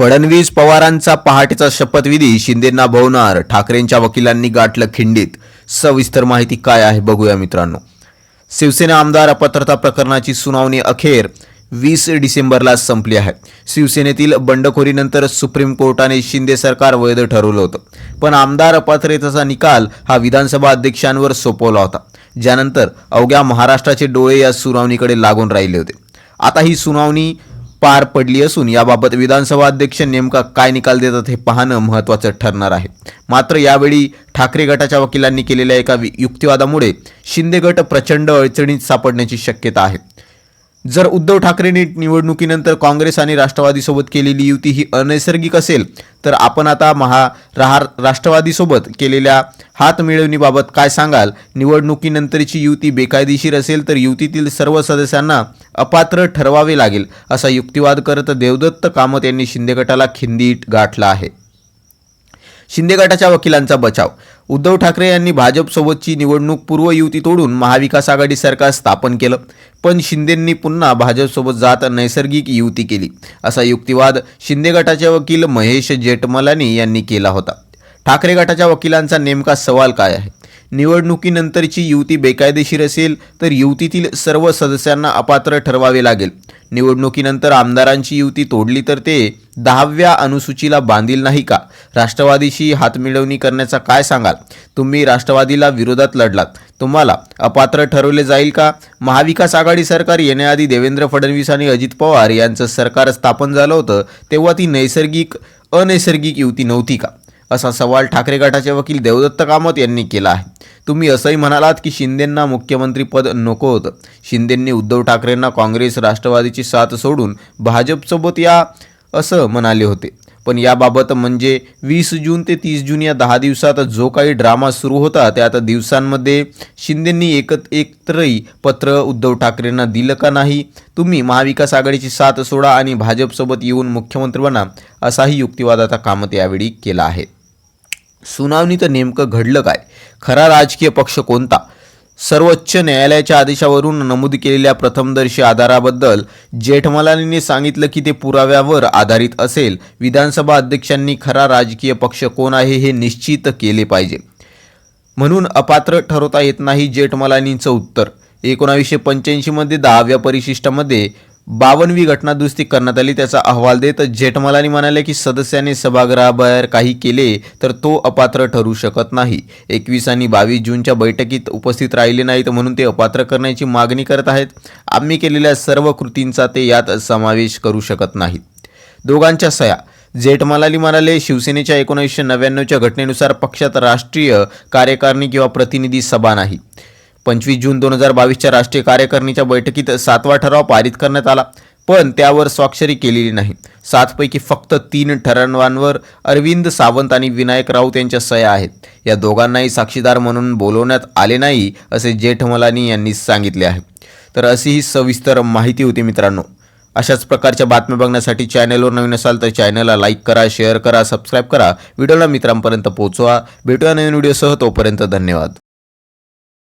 फडणवीस पवारांचा पहाटेचा शपथविधी शिंदेंना भवणार ठाकरेंच्या वकिलांनी गाठलं खिंडीत. सविस्तर माहिती काय आहे बघूया मित्रांनो. शिवसेना आमदार अपात्रता प्रकरणाची सुनावणी अखेर वीस डिसेंबरला संपली आहे. शिवसेनेतील बंडखोरीनंतर सुप्रीम कोर्टाने शिंदे सरकार वैध ठरवलं होतं. पण आमदार अपात्रतेचा निकाल हा विधानसभा अध्यक्षांवर सोपवला होता. ज्यानंतर अवघ्या महाराष्ट्राचे डोळे या सुनावणीकडे लागून राहिले होते. आता ही सुनावणी पार पडली असून याबाबत विधानसभा अध्यक्ष नेमका काय निकाल देतात हे पाहणं महत्त्वाचं ठरणार आहे. मात्र यावेळी ठाकरे गटाच्या वकिलांनी केलेल्या एका युक्तिवादामुळे शिंदे गट प्रचंड अडचणीत सापडण्याची शक्यता आहे. जर उद्धव ठाकरेंनी निवडणुकीनंतर काँग्रेस आणि राष्ट्रवादीसोबत केलेली युती ही अनैसर्गिक असेल तर आपण आता महा राहार राष्ट्रवादीसोबत केलेल्या हातमिळवणीबाबत काय सांगाल? निवडणुकीनंतरची युती बेकायदेशीर असेल तर युतीतील सर्व सदस्यांना अपात्र ठरवावे लागेल असा युक्तिवाद करत देवदत्त कामत यांनी शिंदे गटाला खिंदीट गाठला आहे. शिंदे गटाच्या वकिलांचा बचाव उद्धव ठाकरे यांनी भाजपसोबतची निवडणूक पूर्व युती तोडून महाविकास आघाडी सरकार स्थापन केलं. पण शिंदेंनी पुन्हा भाजपसोबत जात नैसर्गिक युती केली. असा युक्तिवाद शिंदे गटाचे वकील महेश जेठमलानी यांनी केला होता. ठाकरे गटाच्या वकिलांचा नेमका सवाल काय आहे? निवडणुकीनंतरची युती बेकायदेशीर असेल तर युतीतील सर्व सदस्यांना अपात्र ठरवावे लागेल. निवडणुकीनंतर आमदारांची युती तोडली तर ते दहाव्या अनुसूचीला बांधील नाही का? राष्ट्रवादीशी हातमिळवणी करण्याचा काय सांगाल? तुम्ही राष्ट्रवादीला विरोधात लढलात. तुम्हाला अपात्र ठरवले जाईल का? महाविकास आघाडी सरकार येण्याआधी देवेंद्र फडणवीस आणि अजित पवार यांचं सरकार स्थापन झालं होतं तेव्हा ती नैसर्गिक अनैसर्गिक युती नव्हती का? असा सवाल ठाकरे गटाचे वकील देवदत्त कामत यांनी केला आहे. तुम्ही असंही म्हणालात की शिंदेंना मुख्यमंत्रीपद नको होतं. शिंदेंनी उद्धव ठाकरेंना काँग्रेस राष्ट्रवादीची साथ सोडून भाजपसोबत या असं म्हणाले होते. पण याबाबत म्हणजे वीस जून ते तीस जून या दहा दिवसात जो काही ड्रामा सुरू होता त्यात दिवसांमध्ये शिंदेंनी एकत एकत्रही पत्र उद्धव ठाकरेंना दिलं का नाही तुम्ही महाविकास आघाडीची साथ सोडा आणि भाजपसोबत येऊन मुख्यमंत्री बना असाही युक्तिवाद आता कामत यावेळी केला आहे. सुनावणीत नेमकं घडलं काय? खरा राजकीय पक्ष कोणता? सर्वोच्च न्यायालयाच्या आदेशावरून नमूद केलेल्या प्रथमदर्शी आधाराबद्दल जेठमलानीने सांगितलं की ते पुराव्यावर आधारित असेल. विधानसभा अध्यक्षांनी खरा राजकीय पक्ष कोण आहे हे निश्चित केले पाहिजे. म्हणून अपात्र ठरवता येत नाही जेठमलानींचं उत्तर. एकोणावीसशे पंच्याऐंशीमध्ये दहाव्या परिशिष्टामध्ये बावनवी घटनादुरुस्ती करण्यात आली त्याचा अहवाल देत जेठमलानी म्हणाले की सदस्याने सभागृहाबाहेर काही केले तर तो अपात्र ठरू शकत नाही. एकवीस आणि बावीस जूनच्या बैठकीत उपस्थित राहिले नाहीत म्हणून ते अपात्र करण्याची मागणी करत आहेत. आम्ही केलेल्या सर्व कृतींचा ते यात समावेश करू शकत नाहीत. दोघांच्या सया जेठमलानी म्हणाले शिवसेनेच्या एकोणीसशे नव्याण्णवच्या घटनेनुसार पक्षात राष्ट्रीय कार्यकारिणी किंवा प्रतिनिधी सभा नाही. पंचवीस जून दोन हजार बावीसच्या राष्ट्रीय कार्यकारिणीच्या बैठकीत सातवा ठराव पारित करण्यात आला. पण त्यावर स्वाक्षरी केलेली नाही. सातपैकी फक्त तीन ठरावांवर अरविंद सावंत आणि विनायक राऊत यांच्या सह्या आहेत. या दोघांनाही साक्षीदार म्हणून बोलवण्यात आले नाही असे जेठमलानी यांनी सांगितले आहे. तर अशी ही सविस्तर माहिती होती मित्रांनो. अशाच प्रकारच्या बातम्या बघण्यासाठी चॅनलवर नवीन असाल तर चॅनलला लाईक करा शेअर करा सबस्क्राईब करा. व्हिडिओला मित्रांपर्यंत पोहोचवा. भेटूया नवीन व्हिडिओसह तोपर्यंत धन्यवाद.